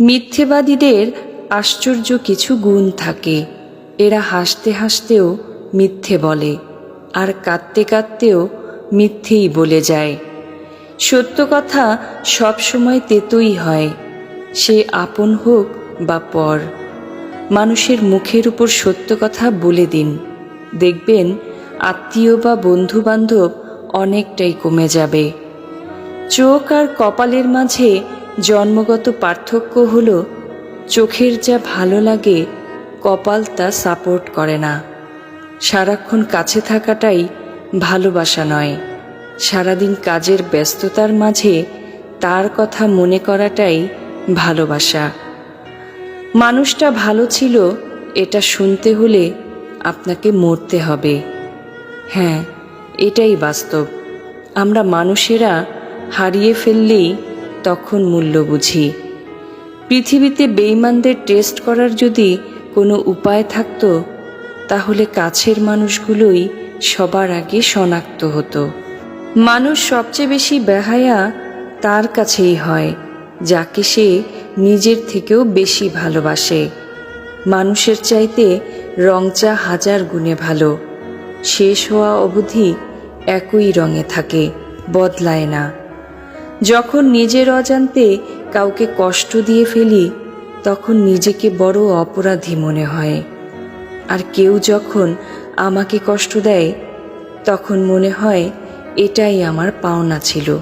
মিথ্যেবাদীদের আশ্চর্য কিছু গুণ থাকে। এরা হাসতে হাসতেও মিথ্যে বলে, আর কাঁদতে কাঁদতেও মিথ্যেই বলে যায়। সত্য কথা সবসময় তেতোই হয়, সে আপন হোক বা পর। মানুষের মুখের উপর সত্য কথা বলে দিন। দেখবেন আত্মীয় বা বন্ধু বান্ধব অনেকটাই কমে যাবে। চোখ আর কপালের মাঝে জন্মগত পার্থক্য হল, চোখের যা ভালো লাগে, কপাল তা সাপোর্ট করে না। সারাক্ষণ কাছে থাকাটাই ভালোবাসা নয়। সারাদিন কাজের ব্যস্ততার মাঝে তার কথা মনে করাটাই ভালোবাসা। মানুষটা ভালো ছিল, এটা শুনতে হলে আপনাকে মরতে হবে। হ্যাঁ এটাই বাস্তব। আমরা মানুষেরা হারিয়ে ফেললেই তখন মূল্য বুঝি। পৃথিবীতে বেইমানদের টেস্ট করার যদি কোনো উপায় থাকতো, তাহলে কাছের মানুষগুলোই সবার আগে শনাক্ত হতো। মানুষ সবচেয়ে বেশি বেহায়া তার কাছেই হয়, যাকে সে নিজের থেকেও বেশি ভালোবাসে। মানুষের চাইতে রংচা হাজার গুণে ভালো। শেষ হওয়া অবধি একই রঙে থাকে, বদলায় না। যখন নিজের অজান্তে কাউকে কষ্ট দিয়ে ফেলি, তখন নিজেকে বড় অপরাধী মনে হয়। আর কেউ যখন আমাকে কষ্ট দেয়, তখন মনে হয় এটাই আমার পাওনা ছিল।